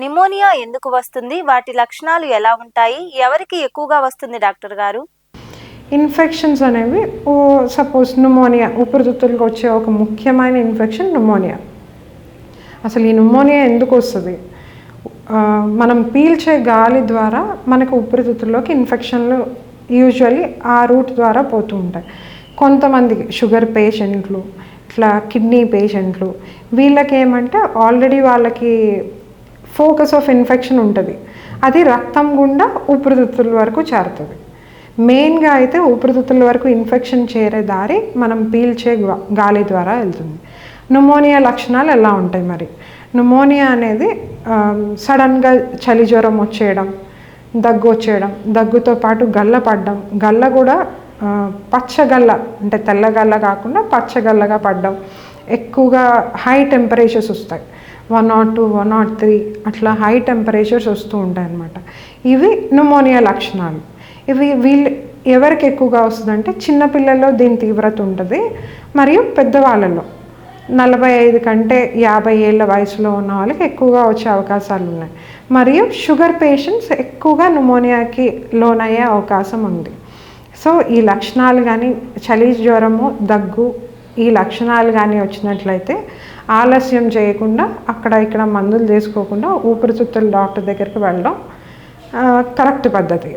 Pneumonia ఎందుకు వస్తుంది? వాటి లక్షణాలు ఎలా ఉంటాయి? ఎవరికి ఎక్కువగా వస్తుంది డాక్టర్ గారు? ఇన్ఫెక్షన్స్ అనేవి ఓ సపోజ్ న్యూమోనియా ఊపిరితిత్తులకు వచ్చే ఒక ముఖ్యమైన ఇన్ఫెక్షన్ న్యూమోనియా. అసలు ఈ న్యూమోనియా ఎందుకు వస్తుంది? మనం పీల్చే గాలి ద్వారా మనకు ఊపిరితిత్తుల్లోకి ఇన్ఫెక్షన్లు యూజువల్లీ ఆ రూట్ ద్వారా పోతూ ఉంటాయి. కొంతమందికి షుగర్ పేషెంట్లు ఇట్లా కిడ్నీ పేషెంట్లు వీళ్ళకి ఏమంటే ఆల్రెడీ వాళ్ళకి ఫోకస్ ఆఫ్ ఇన్ఫెక్షన్ ఉంటుంది. అది రక్తం గుండా ఊపిరితిత్తుల వరకు చేరుతుంది. మెయిన్గా అయితే ఊపిరితిత్తుల వరకు ఇన్ఫెక్షన్ చేరే దారి మనం పీల్చే గాలి ద్వారా వెళ్తుంది. న్యూమోనియా లక్షణాలు ఎలా ఉంటాయి మరి? న్యూమోనియా అనేది సడన్గా చలి జ్వరం వచ్చేయడం దగ్గు వచ్చేయడం దగ్గుతో పాటు గల్ల పడ్డం. గల్ల కూడా పచ్చగల్ల అంటే తెల్లగల్ల కాకుండా పచ్చగల్లగా పడడం. ఎక్కువగా హై టెంపరేచర్స్ వస్తాయి. One naught two one naught three అట్లా హై టెంపరేచర్స్ వస్తూ ఉంటాయి అన్నమాట ఇవి న్యూమోనియా లక్షణాలు. ఇవి వీళ్ళు ఎవరికి ఎక్కువగా వస్తుందంటే చిన్నపిల్లల్లో దీని తీవ్రత ఉంటుంది మరియు పెద్దవాళ్ళలో. నలభై ఐదు కంటే యాభై ఏళ్ళ వయసులో ఉన్న వాళ్ళకి ఎక్కువగా వచ్చే అవకాశాలు ఉన్నాయి. మరియు షుగర్ పేషెంట్స్ ఎక్కువగా న్యూమోనియాకి లోనయ్యే అవకాశం ఉంది. సో ఈ లక్షణాలు కానీ చలి జ్వరము దగ్గు ఈ లక్షణాలు కానీ వచ్చినట్లయితే ఆలస్యం చేయకుండా అక్కడ ఇక్కడ మందులు తీసుకోకుండా ఊపిరితిత్తుల డాక్టర్ దగ్గరికి వెళ్ళడం కరెక్ట్ పద్ధతి.